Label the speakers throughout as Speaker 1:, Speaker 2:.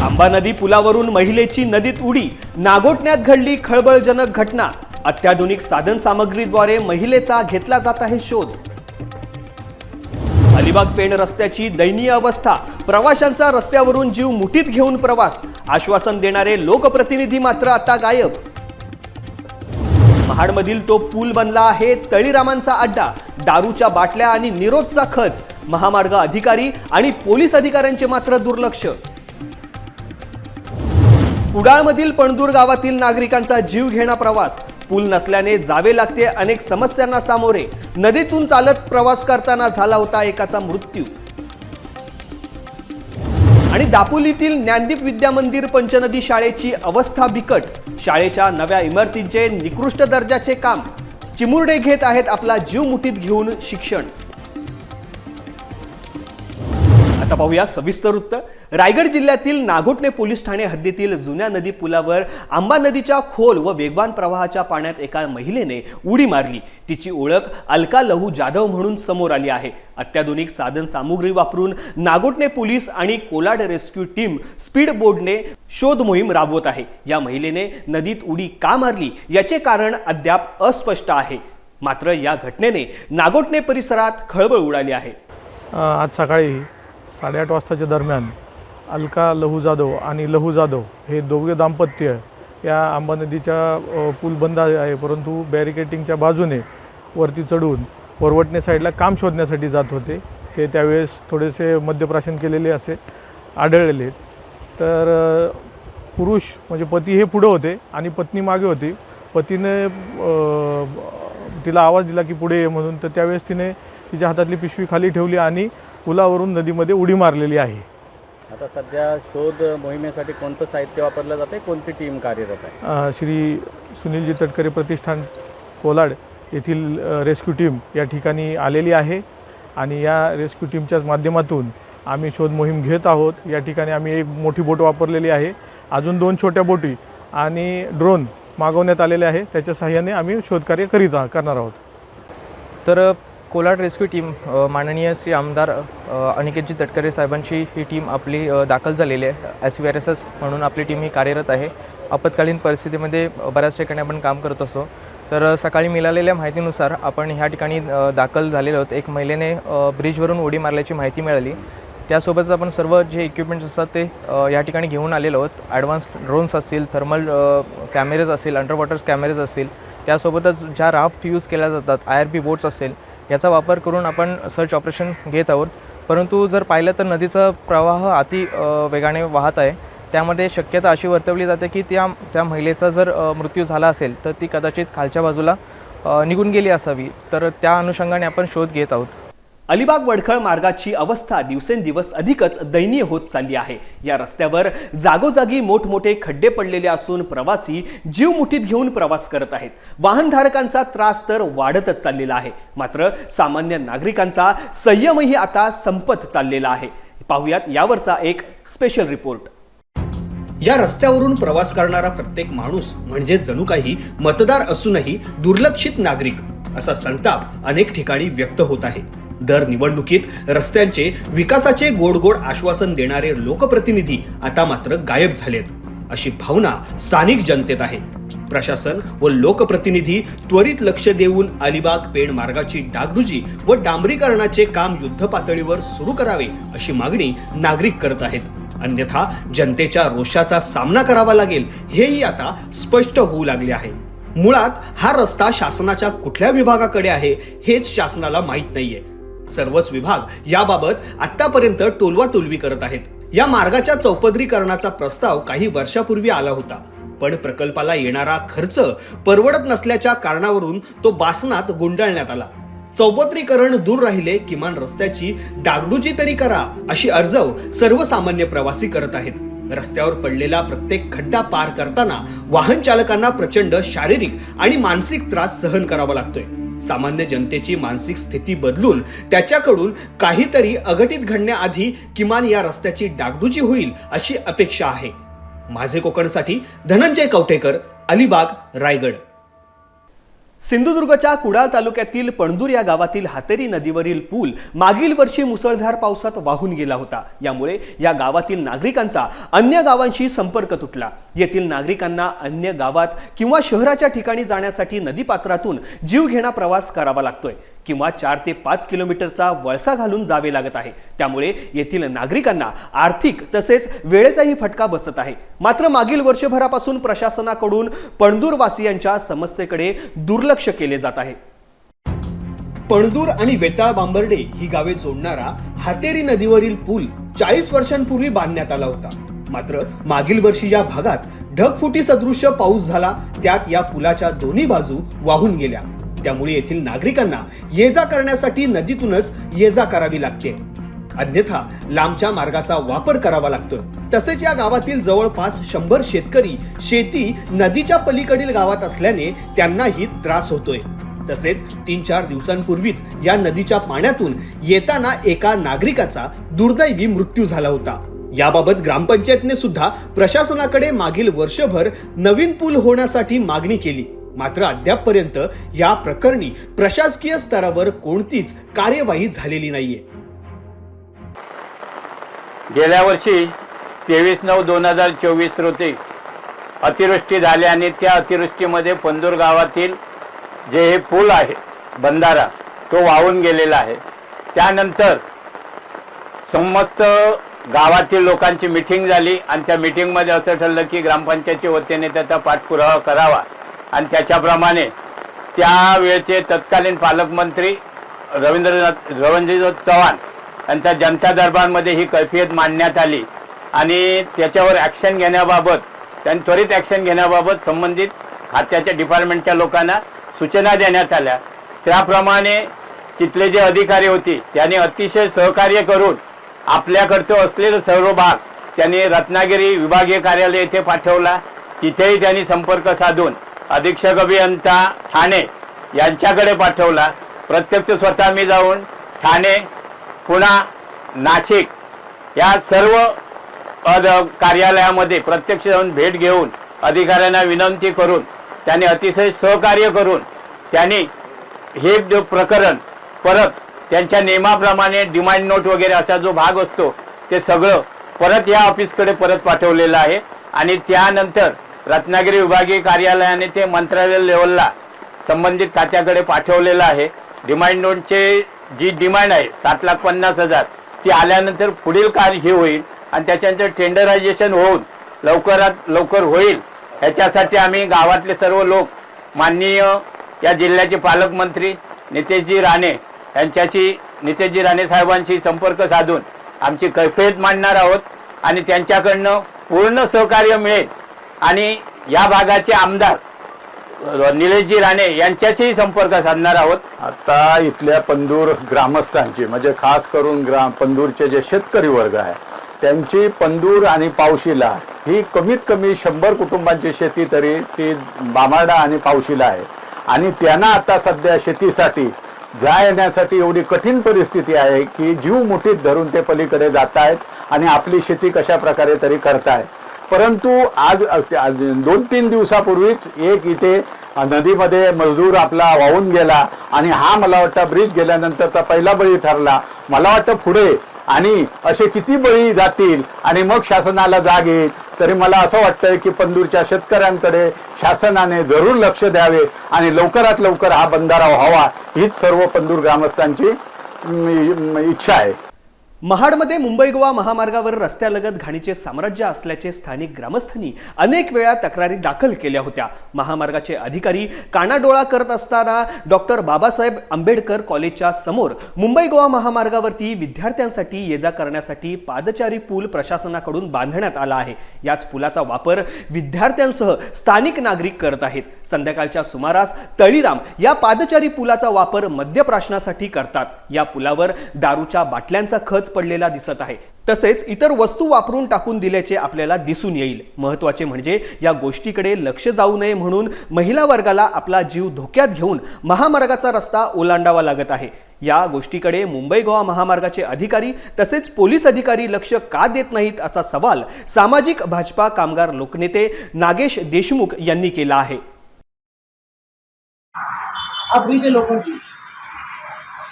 Speaker 1: आंबा नदी पुलावरून महिलेची नदीत उडी नागोटण्यात घडली खळबळजनक घटना. अत्याधुनिक साधन सामग्रीद्वारे महिलेचा घेतला जात आहे शोध. अलिबाग पेण रस्त्याची दयनीय अवस्था. प्रवाशांचा रस्त्यावरून जीव मुठीत घेऊन प्रवास. आश्वासन देणारे लोकप्रतिनिधी मात्र आता गायब. महाडमधील तो पूल बनला आहे तळीरामांचा अड्डा. दारूच्या बाटल्या आणि निरोधचा खच. महामार्ग अधिकारी आणि पोलीस अधिकाऱ्यांचे मात्र दुर्लक्ष. कुडाळमधील पणदूर गावातील नागरिकांचा जीव घेणा प्रवास. पूल नसल्याने जावे लागते अनेक समस्यांना सामोरे. नदीतून चालत प्रवास करताना झाला होता एकाचा मृत्यू. आणि दापोलीतील ज्ञानदीप विद्या मंदिर पंचनदी शाळेची अवस्था बिकट. शाळेच्या नव्या इमारतींचे निकृष्ट दर्जाचे काम. चिमुरडे घेत आहेत आपला जीव मुठीत घेऊन शिक्षण. आता पाहूया. सविस्तर वृत्त रायगड जिल्ह्यातील नागोटणे पोलीस ठाणे हद्दीतील जुन्या नदी पुलावर आंबा नदीच्या खोल व वेगवान प्रवाहाच्या पाण्यात एका महिलेने उडी मारली. तिची ओळख अलका लहू जाधव म्हणून समोर आली आहे. अत्याधुनिक साधन सामुग्री वापरून नागोटणे पोलीस आणि कोलाड रेस्क्यू टीम स्पीड बोर्डने शोध मोहीम राबवत आहे. या महिलेने नदीत उडी का मारली याचे कारण अद्याप अस्पष्ट आहे. मात्र या घटनेने नागोटणे परिसरात खळबळ उडाली आहे.
Speaker 2: आज सकाळी साडेआठ वाजताच्या दरम्यान अलका लहू जाधव आणि लहू जाधव हे दोघे दाम्पत्य या आंबा नदीच्या पूल बंद आहे परंतु बॅरिकेटिंगच्या बाजूने वरती चढून वरवटणे साईडला काम शोधण्यासाठी जात होते. ते त्यावेळेस थोडेसे मद्यप्राशन केलेले असे आढळलेले. तर पुरुष म्हणजे पती हे पुढं होते आणि पत्नी मागे होती. पतीने तिला आवाज दिला की पुढे ये म्हणून. तर त्यावेळेस तिने तिच्या हातातली पिशवी खाली ठेवली आणि पुलावरून नदीमध्ये उडी मारलेली आहे.
Speaker 3: आता सध्या शोध मोहिमेसाठी कोणतं साहित्य वापरलं जाते कोणती टीम कार्यरत आहे?
Speaker 2: श्री सुनीलजी तटकरे प्रतिष्ठान कोलाड येथील रेस्क्यू टीम या ठिकाणी आलेली आहे आणि या रेस्क्यू टीमच्याच माध्यमातून आम्ही शोध मोहीम घेत आहोत. या ठिकाणी आम्ही एक मोठी बोट वापरलेली आहे. अजून दोन छोट्या बोटी आणि ड्रोन मागवण्यात आलेले आहे. त्याच्या सहाय्याने आम्ही शोधकार्य करीत करणार आहोत.
Speaker 4: तर कोलाड रेस्क्यू टीम माननीय श्री आमदार अनिकेतजी तटकरे साहेबांची ही टीम आपली दाखल झालेली आहे. S V R S S म्हणून आपली टीम ही कार्यरत आहे. आपत्कालीन परिस्थितीमध्ये बऱ्याच ठिकाणी आपण काम करत असतो. तर सकाळी मिळालेल्या माहितीनुसार आपण ह्या ठिकाणी दाखल झालेलो आहोत. एक महिलेने ब्रिजवरून उडी मारल्याची माहिती मिळाली. त्यासोबतच आपण सर्व जे इक्विपमेंट्स असतात ते या ठिकाणी घेऊन आलेलो आहोत. ॲडव्हान्स ड्रोन्स असतील थर्मल कॅमेरेज असतील अंडर वॉटर कॅमेरेज असतील. त्यासोबतच ज्या राफ्ट यूज केल्या जातात आय आर पी बोट्स असेल याचा वापर करून आपण सर्च ऑपरेशन घेत आहोत. परंतु जर पाहिलं तर नदीचा प्रवाह अति वेगाने वाहत आहे. त्यामध्ये शक्यता अशी वर्तवली जाते की त्या त्या महिलेचा जर मृत्यू झाला असेल तर ती कदाचित खालच्या बाजूला निघून गेली असावी. तर त्या अनुषंगाने आपण शोध घेत आहोत.
Speaker 1: अलिबाग वडखळ मार्गाची अवस्था दिवसेंदिवस अधिकच दयनीय होत चालली आहे. या रस्त्यावर जागोजागी मोठमोठे खड्डे पडलेले असून प्रवासी जीव मुठीत घेऊन प्रवास करत आहेत. वाहनधारकांचा त्रास तर वाढतच चाललेला आहे. मात्र सामान्य नागरिकांचा संयमही आता संपत चाललेला आहे. पाहुयात यावरचा एक स्पेशल रिपोर्ट या रस्त्यावरून प्रवास करणारा प्रत्येक माणूस म्हणजे जणू काही मतदार असूनही दुर्लक्षित नागरिक असा संताप अनेक ठिकाणी व्यक्त होत आहे. दर निवडणुकीत रस्त्यांचे विकासाचे गोड गोड आश्वासन देणारे लोकप्रतिनिधी आता मात्र गायब झालेत. अशी भावना स्थानिक जनतेत आहे. प्रशासन व लोकप्रतिनिधी त्वरित लक्ष देऊन अलिबाग पेण मार्गाची डागडुजी व डांबरीकरणाचे काम युद्ध पातळीवर सुरू करावे अशी मागणी नागरिक करत आहेत. अन्यथा जनतेच्या रोषाचा सामना करावा लागेल हेही आता स्पष्ट होऊ लागले आहे. मुळात हा रस्ता शासनाच्या कुठल्या विभागाकडे आहे हेच शासनाला माहीत नाहीये. सर्वच विभाग याबाबत आतापर्यंत टोलवा टोलवी करत आहेत. या मार्गाच्या चौपदरीकरणाचा प्रस्ताव काही वर्षापूर्वी आला होता. पण प्रकल्पाला येणारा खर्च परवडत नसल्याच्या कारणावरून तो बासनात गुंडाळण्यात आला. चौपत्रीकरण दूर राहिले किमान रस्त्याची डागडुजी तरी करा अशी अर्जव सर्वसामान्य प्रवासी करत आहेत. रस्त्यावर पडलेला प्रत्येक खड्डा पार करताना वाहन चालकांना प्रचंड शारीरिक आणि मानसिक त्रास सहन करावा लागतोय. सामान्य जनतेची मानसिक स्थिती बदलून त्याच्याकडून काहीतरी अघटित घडण्याआधी किमान या रस्त्याची डागडुजी होईल अशी अपेक्षा आहे. माझे कोकणसाठी धनंजय कवठेकर अलिबाग रायगड. सिंधुदुर्गच्या कुडाळ तालुक्यातील पणदूर या गावातील हातेरी नदीवरील पूल मागील वर्षी मुसळधार पावसात वाहून गेला होता. यामुळे या गावातील नागरिकांचा अन्य गावांशी संपर्क तुटला. येथील नागरिकांना अन्य गावात किंवा शहराच्या ठिकाणी जाण्यासाठी नदीपात्रातून जीवघेणा प्रवास करावा लागतोय. किंवा चार ते पाच किलोमीटरचा वळसा घालून जावे लागत आहे. त्यामुळे येथील नागरिकांना आर्थिक तसेच वेळेचाही फटका बसत आहे. मात्र मागील वर्षभरापासून प्रशासनाकडून पणदूरवासियांच्या समस्येकडे दुर्लक्ष केले जात आहे. पणदूर आणि वेताळ बांबर्डे ही गावे जोडणारा हातेरी नदीवरील पूल चाळीस वर्षांपूर्वी बांधण्यात आला होता. मात्र मागील वर्षी या भागात ढगफुटी सदृश्य पाऊस झाला त्यात या पुलाच्या दोन्ही बाजू वाहून गेल्या. त्यामुळे येथील नागरिकांना ये जा करण्यासाठी नदीतूनच ये जा करावी लागते. अन्यथा लांबच्या मार्गाचा वापर करावा लागतोय तसेच या गावातील जवळपास शंभर शेतकरी शेती नदीच्या पलीकडील गावात असल्याने त्यांनाही त्रास होतोय. तसेच तीन चार दिवसांपूर्वीच या नदीच्या पाण्यातून येताना एका नागरिकाचा दुर्दैवी मृत्यू झाला होता. याबाबत ग्रामपंचायतने सुद्धा प्रशासनाकडे मागील वर्षभर नवीन पूल होण्यासाठी मागणी केली. मात्र अद्यापपर्यंत या प्रकरणी प्रशासकीय स्तरावर कोणतीच कार्यवाही झालेली नाहीये.
Speaker 5: गेल्या वर्षी तेवीस नऊ दोन हजार चोवीस रोजी अतिवृष्टी झाली आणि त्या अतिवृष्टीमध्ये पंदूर गावातील जे हे पूल आहे बंधारा तो वाहून गेलेला आहे. त्यानंतर संमत गावातील लोकांची मिटिंग झाली आणि त्या मिटिंगमध्ये असं ठरलं की ग्रामपंचायतच्या वतीने त्याचा पाठपुरावा करावा. आणि त्याच्याप्रमाणे त्यावेळचे तत्कालीन पालकमंत्री रवींद्रनाथ रवींद्रनाथ चव्हाण यांच्या जनता दरबारमध्ये ही कैफियत मांडण्यात आली. आणि त्याच्यावर ॲक्शन घेण्याबाबत त्यांनी त्वरित ॲक्शन घेण्याबाबत संबंधित खात्याच्या डिपार्टमेंटच्या लोकांना सूचना देण्यात आल्या. त्याप्रमाणे तिथले जे अधिकारी होते त्यांनी अतिशय सहकार्य करून आपल्याकडचं असलेलं सर्व भाग त्यांनी रत्नागिरी विभागीय कार्यालय येथे पाठवला. तिथेही त्यांनी संपर्क साधून अधीक्षक अभियंता ठाणे यांच्याकडे पाठवला. प्रत्यक्ष स्वतः मी जाऊन ठाणे पुणा नाशिक या सर्व पद कार्यालयामध्ये प्रत्यक्ष जाऊन भेट घेऊन अधिकाऱ्यांना विनंती करून त्यांनी अतिशय सहकार्य करून त्यांनी हे प्रकरण परत त्यांच्या नियमाप्रमाणे डिमांड नोट वगैरे असा जो भाग असतो ते सगळं परत या ऑफिसकडे परत पाठवलेलं आहे. आणि त्यानंतर रत्नागिरी विभागीय कार्यालयाने ते मंत्रालय लेवलला संबंधित खात्याकडे पाठवलेलं आहे. डिमांड नोटचे जी डिमांड आहे सात लाख पन्नास हजार ती आल्यानंतर पुढील कार्य हे होईल आणि त्याच्यानंतर टेंडरायझेशन होऊन लवकरात लवकर होईल. ह्याच्यासाठी आम्ही गावातले सर्व लोक माननीय या जिल्ह्याचे पालकमंत्री नितेशजी राणे यांच्याशी नितेशजी राणे साहेबांशी संपर्क साधून आमची कैफियत मांडणार आहोत आणि त्यांच्याकडनं पूर्ण सहकार्य मिळेल. आणि या भागाचे आमदार निलेशजी राणे यांच्याशीही संपर्क साधणार आहोत.
Speaker 6: आता इथल्या पंदूर ग्रामस्थांची म्हणजे खास करून ग्राम पंदूरचे जे शेतकरी वर्ग आहे त्यांची पंदूर आणि पावशिला ही कमीत कमी शंभर कुटुंबांची शेती तरी ती बामाडा आणि पावशिला आहे. आणि त्यांना आता सध्या शेतीसाठी जा येण्यासाठी एवढी कठीण परिस्थिती आहे की जीव मुठीत धरून ते पलीकडे जात आहेत आणि आपली शेती कशा प्रकारे तरी करतायत. परंतु आज आज दोन तीन दिवसापूर्वीच एक इथे नदीमध्ये मजदूर आपला वाहून गेला आणि हा मला वाटतं ब्रिज गेल्यानंतरचा पहिला बळी ठरला. मला वाटतं पुढे आणि असे किती बळी जातील आणि मग शासनाला जाग येईल तरी मला असं वाटतंय की पंदूरच्या शेतकऱ्यांकडे शासनाने जरूर लक्ष द्यावे आणि लवकरात लवकर हा बंधारा व्हावा हीच सर्व पंदूर ग्रामस्थांची इच्छा आहे.
Speaker 1: महाडमध्ये मुंबई गोवा महामार्गावर रस्त्यालगत घाणीचे साम्राज्य असल्याचे स्थानिक ग्रामस्थांनी अनेक वेळा तक्रारी दाखल केल्या होत्या. महामार्गाचे अधिकारी कानाडोळा करत असताना डॉक्टर बाबासाहेब आंबेडकर कॉलेजच्या समोर मुंबई गोवा महामार्गावरती विद्यार्थ्यांसाठी ये जा करण्यासाठी पादचारी पूल प्रशासनाकडून बांधण्यात आला आहे. याच पुलाचा वापर विद्यार्थ्यांसह स्थानिक नागरिक करत आहेत. संध्याकाळच्या सुमारास तळीराम या पादचारी पुलाचा वापर मद्यप्राशनासाठी करतात. या पुलावर दारूच्या बाटल्यांचा खच पडलेला दिसत आहे. तसेच इतर वस्तू वापरून टाकून दिल्याचे आपल्याला दिसून येईल. महत्त्वाचे म्हणजे या गोष्टीकडे लक्ष जाऊ नये म्हणून महिला वर्गाला आपला जीव धोक्यात घेऊन महामार्गाचा रस्ता ओलांडावा लागत आहे. या गोष्टीकडे मुंबई गोवा महामार्गाचे अधिकारी तसेच पोलीस अधिकारी लक्ष का देत नाहीत असा सवाल सामाजिक भाजपा कामगार लोकनेते नागेश देशमुख यांनी केला आहे.
Speaker 7: आफ्रिके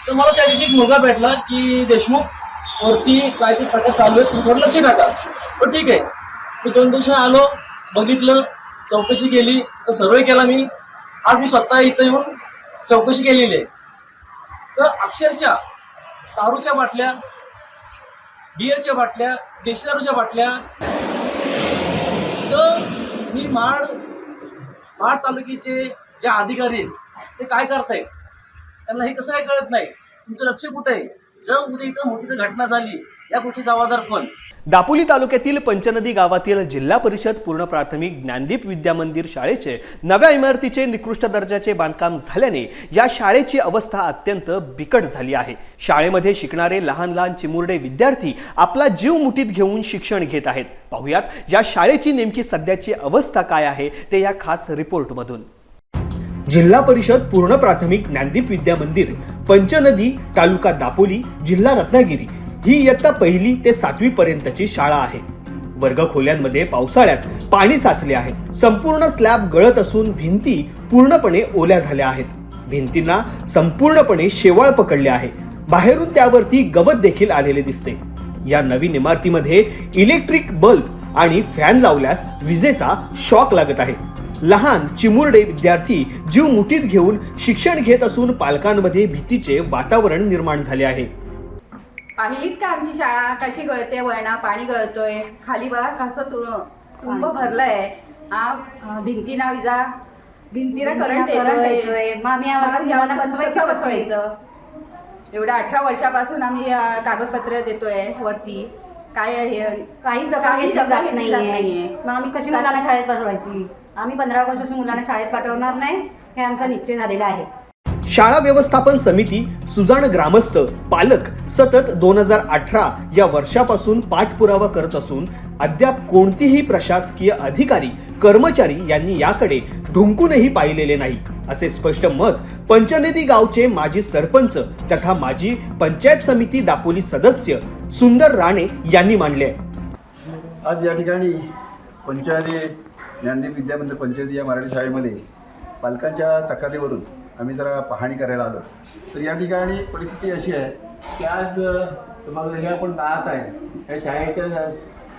Speaker 7: त्या दिवशी एक मुलगा भेटला की देशमुख वरती काय ते प्रकार चालू आहे तुम्ही लक्ष टाका पण ठीक आहे. मी दोन दिवस आलो बघितलं चौकशी केली तर सर्वे केला मी. आज मी स्वतः इथं येऊन चौकशी केलेली आहे. तर अक्षरशः दारूच्या बाटल्या बियरच्या बाटल्या देशी दारूच्या बाटल्या तर मी माड माड तालुक्याचे जे अधिकारी आहेत ते काय करतायत? त्यांना हे कसं काय कळत नाही? तुमचं लक्ष कुठं आहे? जर उद्या इथं मोठी घटना झाली या गोष्टी जबाबदार कोण?
Speaker 1: दापोली तालुक्यातील पंचनदी गावातील जिल्हा परिषद पूर्ण प्राथमिक ज्ञानदीप विद्या मंदिर शाळेचे नव्या इमारतीचे निकृष्ट दर्जाचे बांधकाम झाल्याने या शाळेची अवस्था अत्यंत बिकट झाली आहे. शाळेमध्ये शिकणारे लहान लहान चिमुरडे विद्यार्थी आपला जीव मुठीत घेऊन शिक्षण घेत आहेत. पाहुयात या शाळेची नेमकी सध्याची अवस्था काय आहे ते या खास रिपोर्टमधून. जिल्हा परिषद पूर्ण प्राथमिक ज्ञानदीप विद्या मंदिर पंचनदी तालुका दापोली जिल्हा रत्नागिरी ही इयत्ता पहिली ते सातवी पर्यंतची शाळा आहे. वर्ग खोल्यांमध्ये पावसाळ्यात पाणी साचले आहे. संपूर्ण स्लॅब गळत असून भिंती पूर्णपणे ओल्या झाल्या आहेत. भिंतींना संपूर्णपणे शेवाळ पकडले आहे. बाहेरून त्यावरती गवत देखील आलेले दिसते. या नवीन इमारतीमध्ये इलेक्ट्रिक बल्ब आणि फॅन लावल्यास विजेचा शॉक लागत आहे. लहान चिमुरडे विद्यार्थी जीव मुठीत घेऊन शिक्षण घेत असून पालकांमध्ये भीतीचे वातावरण निर्माण झाले आहे.
Speaker 8: पाहिलीत का आमची शाळा? कशी गळते वळणा? पाणी गळतोय. खाली बघा कसं तुळ तुंब भरलंय. हा भिंतीना विजा. भिंतीला करंट येतोय.
Speaker 3: आम्हाला
Speaker 8: यावर
Speaker 3: बसवायचं?
Speaker 8: बसवायचं. एवढ्या अठरा वर्षापासून आम्ही कागदपत्र देतोय वरती. काय
Speaker 3: काही
Speaker 8: काही
Speaker 3: नाहीये. मग आम्ही कशी मुलांना शाळेत पाठवायची आम्ही पंधरा ऑगस्टपासून मुलांना शाळेत पाठवणार नाही हे आमचा निश्चय झालेला आहे.
Speaker 1: शाळा व्यवस्थापन समिती सुजाण ग्रामस्थ पालक सतत दोन हजार अठरा या वर्षापासून पाठपुरावा करत असून अद्याप कोणतीही प्रशासकीय अधिकारी कर्मचारी यांनी याकडे ढुंकूनही पाहिलेले नाही असे स्पष्ट मत पंचनदी गावचे माजी सरपंच तथा माजी पंचायत समिती दापोली सदस्य सुंदर राणे यांनी मांडले. आहे
Speaker 9: आज या ठिकाणी पंचायती ज्ञानदेव विद्यामंदिर पंचायती या मराठी शाळेमध्ये पालकांच्या तक्रारीवरून आम्ही जरा पाहणी करायला आलो. तर या ठिकाणी परिस्थिती अशी आहे की आज तुम्हाला जे आपण पाहत आहे या शाळेच्या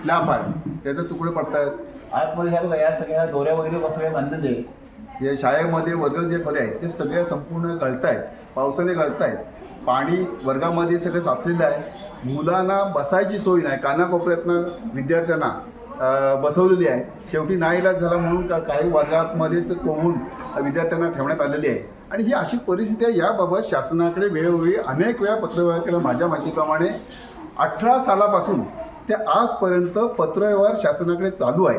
Speaker 9: स्लॅब आहे. त्याचं तुकडे पडत आहेत आतमध्ये ह्या या सगळ्या दोऱ्या वगैरे बसवल्या बांधलेले या शाळेमध्ये वर्ग जे खोल्या आहेत ते सगळ्या संपूर्ण गळत आहेत पावसाने गळत आहेत पाणी वर्गामध्ये सगळं साचलेलं आहे. मुलांना बसायची सोय नाही. कानाकोपऱ्यातनं विद्यार्थ्यांना बसवलेली आहे. शेवटी नाईलाज झाला म्हणून का काही वर्गामध्ये कोवून कोहून विद्यार्थ्यांना ठेवण्यात आलेली आहे. आणि ही अशी परिस्थिती आहे. याबाबत शासनाकडे वेळोवेळी अनेक वेळा पत्रव्यवहार केला. माझ्या माहितीप्रमाणे अठरा सालापासून ते आजपर्यंत पत्रव्यवहार शासनाकडे चालू आहे.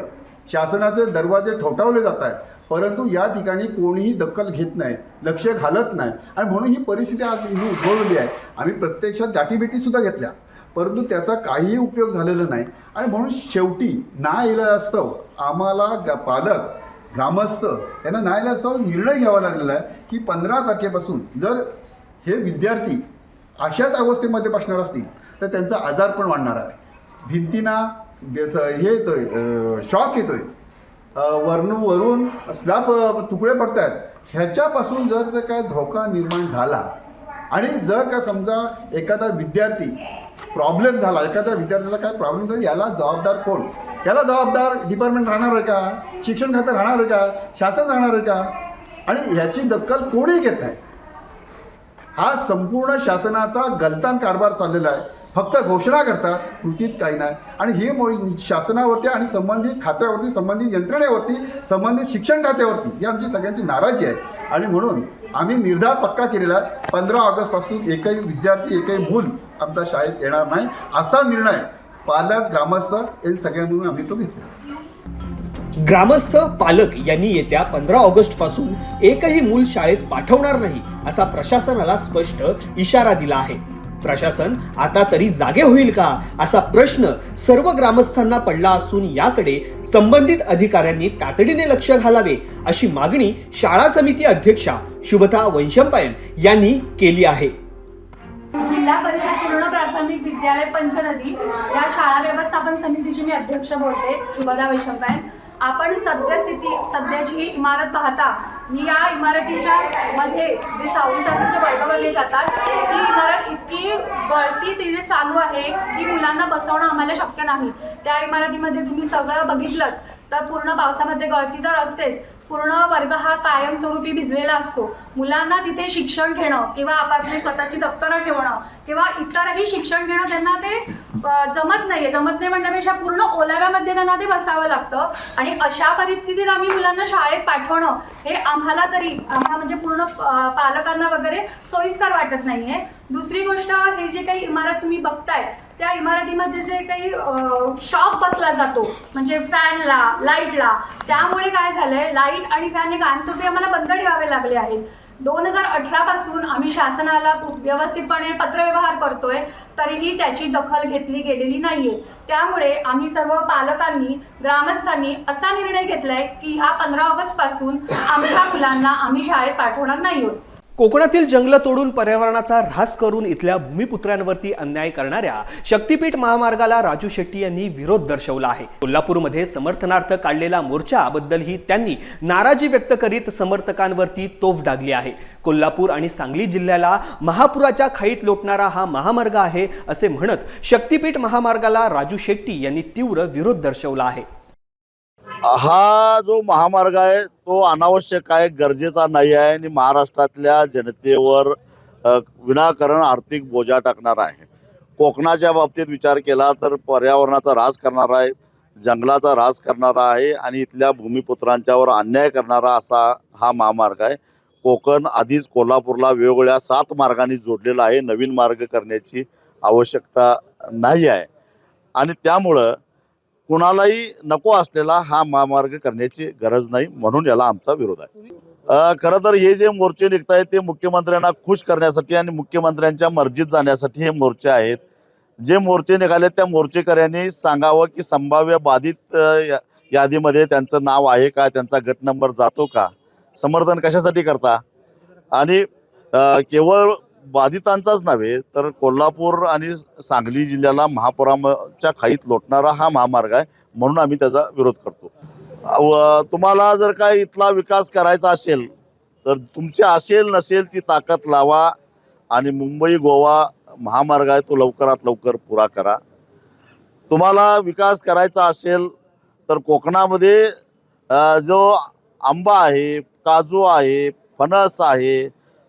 Speaker 9: शासनाचे दरवाजे ठोठावले जात आहेत. परंतु या ठिकाणी कोणीही दखल घेत नाही लक्ष घालत नाही. आणि म्हणून ही परिस्थिती आज ही उद्भवलेली आहे. आम्ही प्रत्यक्षात गाठीभेटीसुद्धा घेतल्या. परंतु त्याचा काहीही उपयोग झालेला नाही. आणि म्हणून शेवटी ना असतं आम्हाला ग पालक ग्रामस्थ यांना नाईलाजस्तव निर्णय घ्यावा लागलेला आहे की पंधरा तारखेपासून जर हे विद्यार्थी अशाच अवस्थेमध्ये बसणार असतील तर त्यांचा आजार पण वाढणार आहे. भिंतींना बेस हे येतोय शॉक येतोय. आहे वरून वरून स्लॅब तुकडे पडत आहेत ह्याच्यापासून जर ते काय धोका निर्माण झाला आणि जर का समजा एखादा विद्यार्थी प्रॉब्लेम झाला एखाद्या विद्यार्थ्याला काय प्रॉब्लेम झाला याला जबाबदार कोण? याला जबाबदार डिपार्टमेंट राहणार आहे का? शिक्षण खातं राहणार आहे का? शासन राहणार आहे का? आणि ह्याची दखल कोणी घेत नाही. हा संपूर्ण शासनाचा गलतान कारभार चाललेला आहे. फक्त घोषणा करतात कृतीत काही नाही. आणि ही मो- शासनावरती आणि संबंधित खात्यावरती संबंधित यंत्रणेवरती संबंधित शिक्षण खात्यावरती ही आमची सगळ्यांची नाराजी आहे. आणि म्हणून आम्ही निर्धार पक्का केलेला आहे. पंधरा ऑगस्टपासून एकही विद्यार्थी एकही मूल आमच्या शाळेत येणार नाही असा निर्णय पालक ग्रामस्थ हे सगळ्या मिळून आम्ही तो घेतला.
Speaker 1: ग्रामस्थ पालक यांनी येत्या पंधरा ऑगस्टपासून एकही मूल शाळेत पाठवणार नाही असा प्रशासनाला स्पष्ट इशारा दिला आहे. प्रशासन आता तरी जागे होईल का असा प्रश्न सर्व ग्रामस्थांना पडला असून याकडे संबंधित अधिकाऱ्यांनी तातडीने लक्ष घालावे अशी मागणी शाळा समिती अध्यक्षा शुभता वंशंपायन यांनी केली आहे.
Speaker 10: जिल्हा परिषद पूर्ण प्राथमिक विद्यालय पंचनदी या शाळा व्यवस्थापन समितीची मी अध्यक्ष बोलते शुभदा वैशंपायन आपण सद्यस्थिती सध्याची ही इमारत पाहता या इमारतीच्या मध्ये जे सहावी सातवीचे वर्ग भरले जातात ती इमारत इतकी गळती तिथे चालू आहे की मुलांना बसवणं आम्हाला शक्य नाही. त्या इमारतीमध्ये तुम्ही सगळं बघितलं तर पूर्ण पावसामध्ये गळती तर असतेच पूर्ण वर्ग हा कायमस्वरूपी भिजलेला असतो. मुलांना तिथे शिक्षण घेणं किंवा आपापली स्वतःची दप्तरं ठेवणं किंवा इतरही शिक्षण घेणं त्यांना ते जमत जमत नाहीये. जमत नाही म्हणण्यापेक्षा पूर्ण ओलाव्यामध्ये त्यांना ते बसावं लागतं. आणि अशा परिस्थितीत आम्ही मुलांना शाळेत पाठवणं हे आम्हाला तरी आम्हाला म्हणजे पूर्ण पालकांना वगैरे सोयीस्कर वाटत नाहीये. दुसरी गोष्ट हे जे काही इमारत तुम्ही बघताय त्या इमारतीमध्ये जे काही शॉक बसला जातो म्हणजे फॅनला लाईटला त्यामुळे काय झालंय लाइट आणि फॅन हे कायमस्वरूपी आम्हाला बंद ठेवावे लागले आहेत. दोन हजार अठरा पासून आम्ही शासनाला व्यवस्थितपणे पत्रव्यवहार करतोय तरीही त्याची दखल घेतली गेलेली नाहीये. त्यामुळे आम्ही सर्व पालकांनी ग्रामस्थांनी असा निर्णय घेतलाय की ह्या पंधरा ऑगस्टपासून आमच्या मुलांना आम्ही शाळेत पाठवणार नाही आहोत.
Speaker 1: कोकणातील जंगलं तोडून पर्यावरणाचा ऱ्हास करून इथल्या भूमिपुत्रांवरती अन्याय करणाऱ्या शक्तीपीठ महामार्गाला राजू शेट्टी यांनी विरोध दर्शवला आहे. कोल्हापूरमध्ये समर्थनार्थ काढलेला मोर्चाबद्दलही त्यांनी नाराजी व्यक्त करीत समर्थकांवरती तोफ डागली आहे. कोल्हापूर आणि सांगली जिल्ह्याला महापुराच्या खाईत लोटणारा हा महामार्ग आहे असे म्हणत शक्तीपीठ महामार्गाला राजू शेट्टी यांनी तीव्र विरोध दर्शवला आहे.
Speaker 11: हा जो महामार्ग आहे तो अनावश्यक आहे गरजेचा नाही आहे आणि महाराष्ट्रातल्या जनतेवर विनाकारण आर्थिक बोजा टाकणार आहे. कोकणाच्या बाबतीत विचार केला तर पर्यावरणाचा ऱ्हास करणारा आहे जंगलाचा ऱ्हास करणारा आहे आणि इथल्या भूमिपुत्रांच्यावर अन्याय करणारा असा हा महामार्ग आहे. कोकण आधीच कोल्हापूरला वेगवेगळ्या सात मार्गांनी जोडलेला आहे. नवीन मार्ग करण्याची आवश्यकता नाही आहे. आणि त्यामुळं कुणालाही नको असलेला हा महामार्ग करण्याची गरज नाही म्हणून याला आमचा विरोध आहे. खरं तर हे जे मोर्चे निघत आहेत ते मुख्यमंत्र्यांना खुश करण्यासाठी आणि मुख्यमंत्र्यांच्या मर्जीत जाण्यासाठी हे मोर्चे आहेत. जे मोर्चे निघाले त्या मोर्चेकऱ्यांनी सांगावं की संभाव्य बाधित यादीमध्ये त्यांचं नाव आहे का त्यांचा गट नंबर जातो का? समर्थन कशासाठी करता? आणि केवळ बाधितांचाच नव्हे तर कोल्हापूर आणि सांगली जिल्ह्याला महापुराच्या खाईत लोटणारा हा महामार्ग आहे म्हणून आम्ही त्याचा विरोध करतो. व तुम्हाला जर काय इथला विकास करायचा असेल तर तुमची असेल नसेल ती ताकद लावा आणि मुंबई गोवा महामार्ग आहे तो लवकरात लवकर पुरा करा. तुम्हाला विकास करायचा असेल तर कोकणामध्ये जो आंबा आहे काजू आहे फणस आहे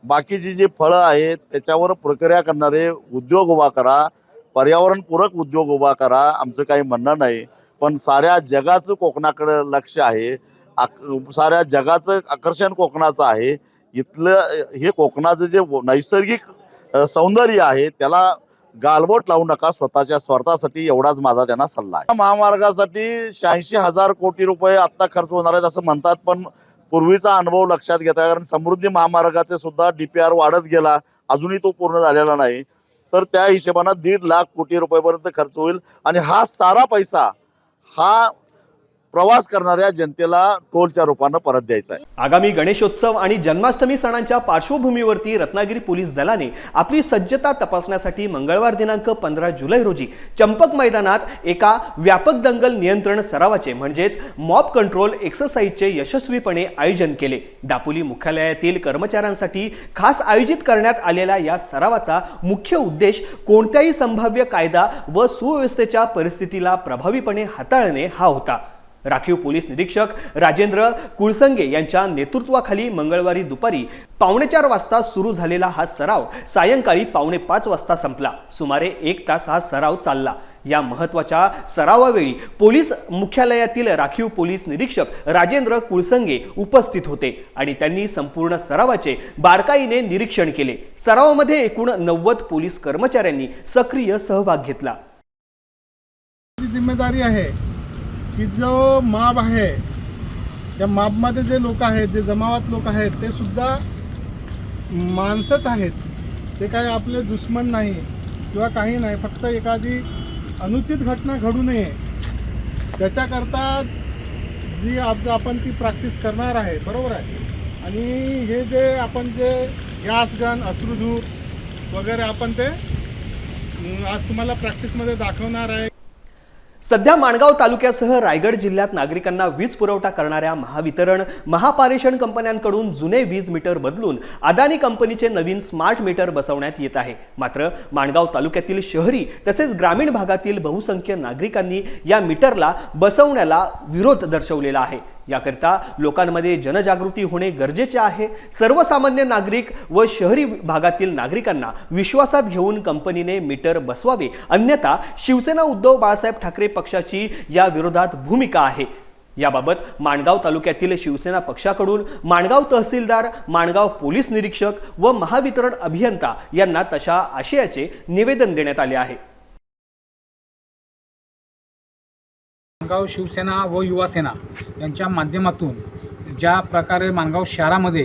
Speaker 11: बाकीची जी फळं आहेत त्याच्यावर प्रक्रिया करणारे उद्योग उभा करा पर्यावरणपूरक उद्योग उभा करा आमचं काही म्हणणं नाही. पण साऱ्या जगाचं कोकणाकडे लक्ष आहे आक- साऱ्या जगाचं आकर्षण कोकणाचं आहे. इथलं हे कोकणाचं जे नैसर्गिक सौंदर्य आहे त्याला गालबोट लावू नका स्वतःच्या स्वार्थासाठी एवढाच माझा त्यांना सल्ला आहे. महामार्गासाठी शहाऐंशी हजार कोटी रुपये आत्ता खर्च होणार आहेत असं म्हणतात पण पूर्वीचा अनुभव लक्षात घेता कारण समृद्धी महामार्गाचे सुद्धा डी पी आर वाढत गेला अजूनही तो पूर्ण झालेला नाही. तर त्या हिशोबानं दीड लाख कोटी रुपयापर्यंत खर्च होईल. आणि हा सारा पैसा हा प्रवास करणाऱ्या जनतेला टोलच्या रूपानं परत द्यायचा आहे.
Speaker 1: आगामी गणेशोत्सव आणि जन्माष्टमी सणांच्या पार्श्वभूमीवरती रत्नागिरी पोलीस दलाने आपली सज्जता तपासण्यासाठी मंगळवार दिनांक पंधरा जुलै रोजी चंपक मैदानात एका व्यापक दंगल नियंत्रण सरावाचे म्हणजेच मॉब कंट्रोल एक्सरसाइजचे यशस्वीपणे आयोजन केले. दापोली मुख्यालयातील कर्मचाऱ्यांसाठी खास आयोजित करण्यात आलेल्या या सरावाचा मुख्य उद्देश कोणत्याही संभाव्य कायदा व सुव्यवस्थेच्या परिस्थितीला प्रभावीपणे हाताळणे हा होता. राखीव पोलीस निरीक्षक राजेंद्र कुळसंगे यांच्या नेतृत्वाखाली मंगळवारी दुपारी पावणेचार वाजता सुरू झालेला हा सराव सायंकाळी पावणे पाच वाजता संपला. सुमारे एक तास हा सराव चालला. या महत्त्वाच्या सरावावेळी पोलीस मुख्यालयातील राखीव पोलीस निरीक्षक राजेंद्र कुळसंगे उपस्थित होते आणि त्यांनी संपूर्ण सरावाचे बारकाईने निरीक्षण केले. सरावामध्ये एकूण नव्वद पोलीस कर्मचाऱ्यांनी सक्रिय सहभाग घेतला.
Speaker 2: जिम्मेदारी आहे की जो माप आहे त्या मापमध्ये जे लोक आहेत जे जमावात लोक आहेत ते सुद्धा माणसंच आहेत. ते काय आपले दुश्मन नाही
Speaker 12: किंवा काही नाही फक्त एखादी अनुचित घटना घडू नये. त्याच्याकरता जी आप आपण ती प्रॅक्टिस करणार आहे बरोबर आहे? आणि हे जे आपण जे गॅस गन अश्रुधूर वगैरे आपण ते आज तुम्हाला प्रॅक्टिसमध्ये दाखवणार आहे.
Speaker 1: सध्या माणगाव तालुक्यासह रायगड जिल्ह्यात नागरिकांना वीज पुरवठा करणाऱ्या महावितरण महापारेषण कंपन्यांकडून जुने वीज मीटर बदलून अदानी कंपनीचे नवीन स्मार्ट मीटर बसवण्यात येत आहे. मात्र माणगाव तालुक्यातील शहरी तसेच ग्रामीण भागातील बहुसंख्य नागरिकांनी या मीटरला बसवण्याला विरोध दर्शवलेला आहे. याकरिता लोकांमध्ये जनजागृती होणे गरजेचे आहे. सर्वसामान्य नागरिक व शहरी भागातील नागरिकांना विश्वासात घेऊन कंपनीने मीटर बसवावे. अन्यथा शिवसेना उद्धव बाळासाहेब ठाकरे पक्षाची या विरोधात भूमिका आहे. याबाबत माणगाव तालुक्यातील शिवसेना पक्षाकडून माणगाव तहसीलदार माणगाव पोलीस निरीक्षक व महावितरण अभियंता यांना तशा आशयाचे निवेदन देण्यात आले आहे.
Speaker 13: माणगाव शिवसेना व युवासेना यांच्या माध्यमातून ज्या प्रकारे माणगाव शहरामध्ये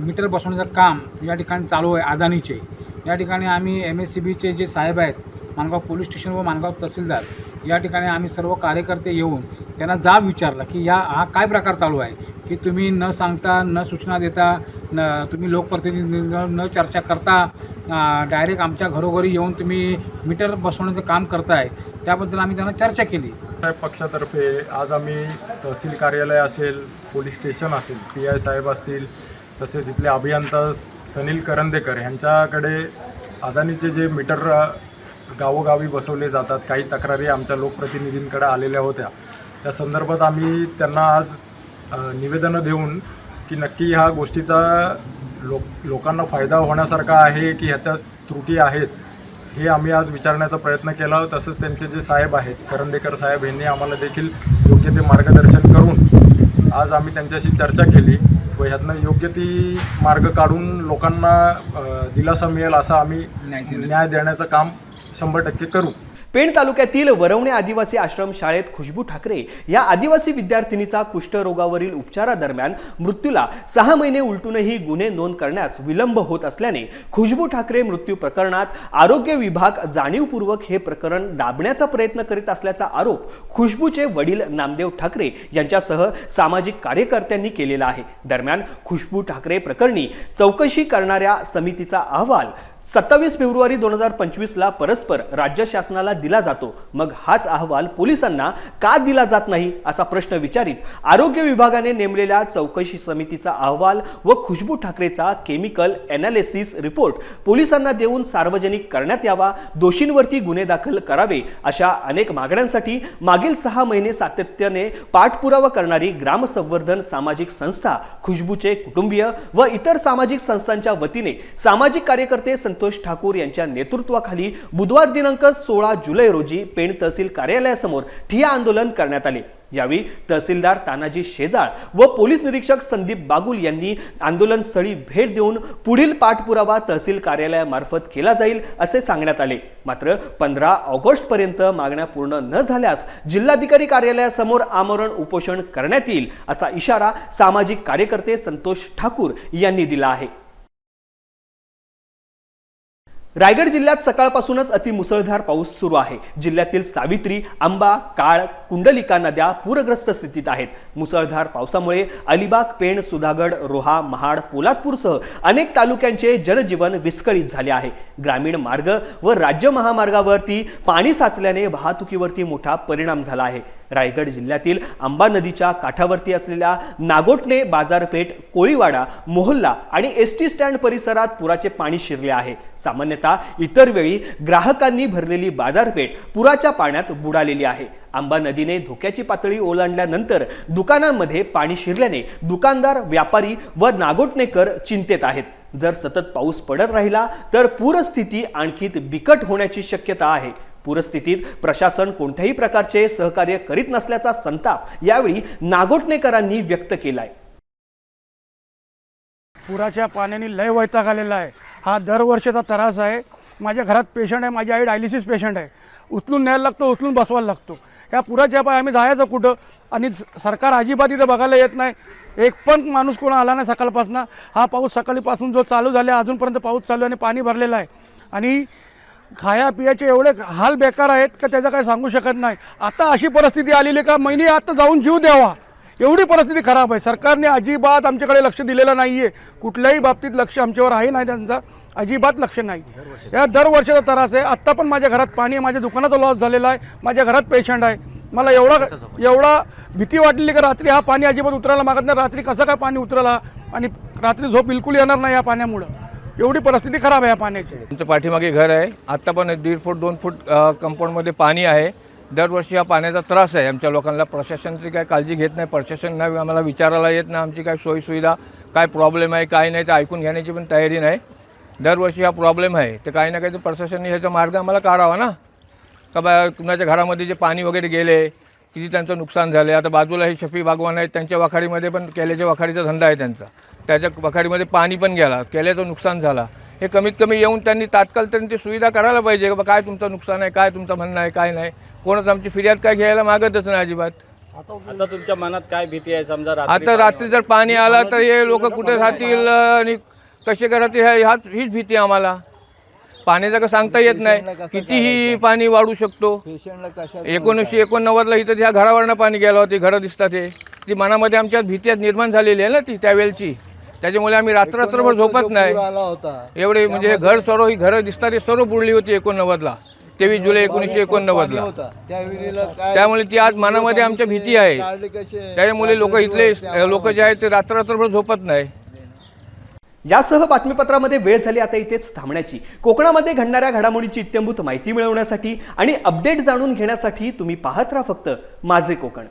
Speaker 13: मीटर बसवण्याचं काम या ठिकाणी चालू आहे अदानीचे या ठिकाणी आम्ही एम एस सी बीचे जे साहेब आहेत माणगाव पोलीस स्टेशन व माणगाव तहसीलदार या ठिकाणी आम्ही सर्व कार्यकर्ते येऊन त्यांना जाब विचारला की या हा काय प्रकार चालू आहे? की तुम्ही न सांगता न सूचना देता न तुम्ही लोकप्रतिनिधी न चर्चा करता डायरेक्ट आमच्या घरोघरी येऊन तुम्ही मीटर बसवण्याचं काम करताय त्याबद्दल आम्ही त्यांना चर्चा केली.
Speaker 12: पक्षातर्फे आज आम्ही तहसील कार्यालय असेल पोलीस स्टेशन असेल पी आय साहेब असतील तसेच इथले अभियंता सनील करंदेकर यांच्याकडे अदानीचे जे मीटर गावोगावी बसवले जातात काही तक्रारी आमच्या लोकप्रतिनिधींकडे आलेल्या होत्या. त्या संदर्भात आम्ही त्यांना आज निवेदनं देऊन की नक्की ह्या गोष्टीचा लोक लोकांना फायदा होण्यासारखा आहे की ह्या त्या त्रुटी आहेत हे आम्ही आज विचारण्याचा प्रयत्न केला तसंच त्यांचे जे साहेब आहेत करंदेकर साहेब यांनी आम्हाला देखील योग्य ते मार्गदर्शन करून आज आम्ही त्यांच्याशी चर्चा केली व ह्यातनं योग्य ती मार्ग काढून लोकांना दिलासा मिळेल असा आम्ही न्याय देण्याचं काम शंभर टक्के करू.
Speaker 1: पेण तालुक्यातील वरवणे आदिवासी आश्रम शाळेत खुशबू ठाकरे या आदिवासी विद्यार्थिनीचा कुष्ठरोगावरील उपचारादरम्यान मृत्यूला सहा महिने उलटूनही गुन्हे नोंद करण्यास विलंब होत असल्याने खुशबू ठाकरे मृत्यू प्रकरणात आरोग्य विभाग जाणीवपूर्वक हे प्रकरण दाबण्याचा प्रयत्न करीत असल्याचा आरोप खुशबूचे वडील नामदेव ठाकरे यांच्यासह सामाजिक कार्यकर्त्यांनी केलेला आहे. दरम्यान खुशबू ठाकरे प्रकरणी चौकशी करणाऱ्या समितीचा अहवाल सत्तावीस फेब्रुवारी दोन हजार पंचवीसला परस्पर राज्य शासनाला दिला जातो. मग हाच अहवाल पोलिसांना का दिला जात नाही असा प्रश्न विचारित आरोग्य विभागाने नेमलेल्या चौकशी समितीचा अहवाल व खुशबू ठाकरेचा केमिकल एनालिसिस रिपोर्ट पोलिसांना देऊन सार्वजनिक करण्यात यावा दोषींवरती गुन्हे दाखल करावे अशा अनेक मागण्यांसाठी मागील सहा महिने सातत्याने पाठपुरावा करणारी ग्रामसंवर्धन सामाजिक संस्था खुशबूचे कुटुंबीय व इतर सामाजिक संस्थांच्या वतीने सामाजिक कार्यकर्ते संतोष ठाकूर यांच्या नेतृत्वाखाली बुधवार दिनांक सोळा जुलै रोजी पेण तहसील कार्यालयासमोर ठिया आंदोलन करण्यात आले. यावेळी तहसीलदार तानाजी शेजाळ व पोलीस निरीक्षक संदीप बागुल यांनी आंदोलनस्थळी भेट देऊन पुढील पाठपुरावा तहसील कार्यालयामार्फत केला जाईल असे सांगण्यात आले. मात्र पंधरा ऑगस्ट पर्यंत मागण्या पूर्ण न झाल्यास जिल्हाधिकारी कार्यालयासमोर आमरण उपोषण करण्यात येईल असा इशारा सामाजिक कार्यकर्ते संतोष ठाकूर यांनी दिला आहे. रायगड जिल्ह्यात सकाळपासूनच अतिमुसळधार पाऊस सुरू आहे. जिल्ह्यातील सावित्री आंबा काळ कुंडलिका नद्या पूरग्रस्त स्थितीत आहेत. मुसळधार पावसामुळे अलिबाग पेण सुधागड रोहा महाड पोलादपूरसह अनेक तालुक्यांचे जनजीवन विस्कळीत झाले आहे. ग्रामीण मार्ग व राज्य महामार्गावरती पाणी साचल्याने वाहतुकीवरती मोठा परिणाम झाला आहे. रायगड जिल्ह्यातील आंबा नदीच्या काठावरती असलेल्या नागोटणे बाजारपेठ कोळीवाडा मोहल्ला आणि एस टी स्टँड परिसरात पुराचे पाणी शिरले आहे. सामान्यतः इतर वेळी ग्राहकांनी भरलेली बाजारपेठ पुराच्या पाण्यात बुडालेली आहे. आंबा नदीने धोक्याची पातळी ओलांडल्यानंतर दुकानांमध्ये पाणी शिरल्याने दुकानदार व्यापारी व नागोटणेकर चिंतेत आहेत. जर सतत पाऊस पडत राहिला तर पूरस्थिती आणखी बिकट होण्याची शक्यता आहे. पूरस्थितीत प्रशासन कोणत्याही प्रकारचे सहकार्य करीत नसल्याचा संताप यावेळी नागोटणेकरांनी व्यक्त केलाय.
Speaker 13: पुराच्या पाण्याने लय वैताग आलेला आहे. हा दरवर्षीचा त्रास आहे. माझ्या घरात पेशंट आहे माझी आई डायलिसिस पेशंट आहे. उचलून न्यायला लागतो उचलून बसवायला लागतो. या पुराच्या पाय आम्ही जायचं कुठं? आणि सरकार अजिबात इथं बघायला येत नाही. एक पण माणूस कोण आला नाही सकाळपासून. हा पाऊस सकाळीपासून जो चालू झाला अजूनपर्यंत पाऊस चालू आहे आणि पाणी भरलेलं आहे. आणि
Speaker 14: खाया पियाचे एवढे हाल बेकार आहेत का त्याचं काही सांगू शकत नाही. आता अशी परिस्थिती आलेली का महिने आता जाऊन जीव द्यावा. एवढी परिस्थिती खराब आहे. सरकारने अजिबात आमच्याकडे लक्ष दिलेलं नाही आहे कुठल्याही बाबतीत लक्ष आमच्यावर आहे नाही त्यांचं. अजिबात लक्ष नाही. या दरवर्षाचा त्रास आहे. आत्ता पण माझ्या घरात पाणी आहे. माझ्या दुकानाचा लॉस झालेला आहे. माझ्या घरात पेशंट आहे. मला एवढा एवढा भीती वाटलेली का रात्री हा पाणी अजिबात उतरायला मागत नाही. रात्री कसं काय पाणी उतरला? आणि रात्री झोप बिलकुल येणार नाही या पाण्यामुळं. एवढी परिस्थिती खराब आहे या पाण्याची.
Speaker 15: आमचं पाठीमागे घर आहे. आत्ता पण दीड फूट दोन फूट कंपाऊंडमध्ये पाणी आहे. दरवर्षी हा पाण्याचा त्रास आहे आमच्या लोकांना. प्रशासनाची काय काळजी घेत नाही. प्रशासन नाही आम्हाला विचारायला येत नाही. आमची काय सोयीसुविधा काय प्रॉब्लेम आहे काय नाही ते ऐकून घेण्याची पण तयारी नाही. दरवर्षी हा प्रॉब्लेम आहे. तर काही ना काही तर प्रशासनाने ह्याचा मार्ग आम्हाला काढावा ना. का बा कुणाच्या घरामध्ये जे पाणी वगैरे गेले किती त्यांचं नुकसान झालं आता बाजूला हे शफी बागवान आहेत त्यांच्या वाखारीमध्ये पण केल्याच्या वाखारीचा धंदा आहे त्यांचा. त्याच्या वाखारीमध्ये पाणी पण गेला केल्याचं नुकसान झाला. हे कमीत कमी येऊन त्यांनी तात्काळ त्यांनी ती सुविधा करायला पाहिजे का? बा काय तुमचं नुकसान आहे? काय तुमचं म्हणणं आहे? काय नाही? कोणच आमची फिर्याद काय घ्यायला मागतच नाही अजिबात.
Speaker 16: आता तुमच्या मनात काय भीती आहे? समजा रात्री
Speaker 15: आता रात्री जर पाणी आलं तर हे लोक कुठे राहतील आणि कसे करतील ह्या ह्याच हीच भीती आहे आम्हाला. पाण्याचं का सांगता येत नाही कितीही पाणी वाढू शकतो. एकोणीसशे एकोणनव्वदला इथं ह्या घरावरनं पाणी गेलं होतं घरं दिसतात हे. ती मनामध्ये आमच्या भीती निर्माण झालेली आहे ना ती त्यावेळची. त्याच्यामुळे आम्ही रात्र रात्रभर झोपत नाही. एवढे म्हणजे घर सर्व ही घरं दिसतात हे सर्व बुडली होती एकोणनव्वदला तेवीस जुलै एकोणीसशे एकोणनव्वदला. त्यामुळे ती आज मनामध्ये आमच्या भीती आहे. त्याच्यामुळे लोक इथले लोक जे आहेत ते रात्र रात्रभर झोपत नाही.
Speaker 1: यासह बातमीपत्रामध्ये वेळ झाली आता इथेच थांबण्याची. कोकणामध्ये घडणाऱ्या घडामोडीची इत्यंभूत माहिती मिळवण्यासाठी आणि अपडेट जाणून घेण्यासाठी तुम्ही पाहत राहा फक्त माझे कोकण.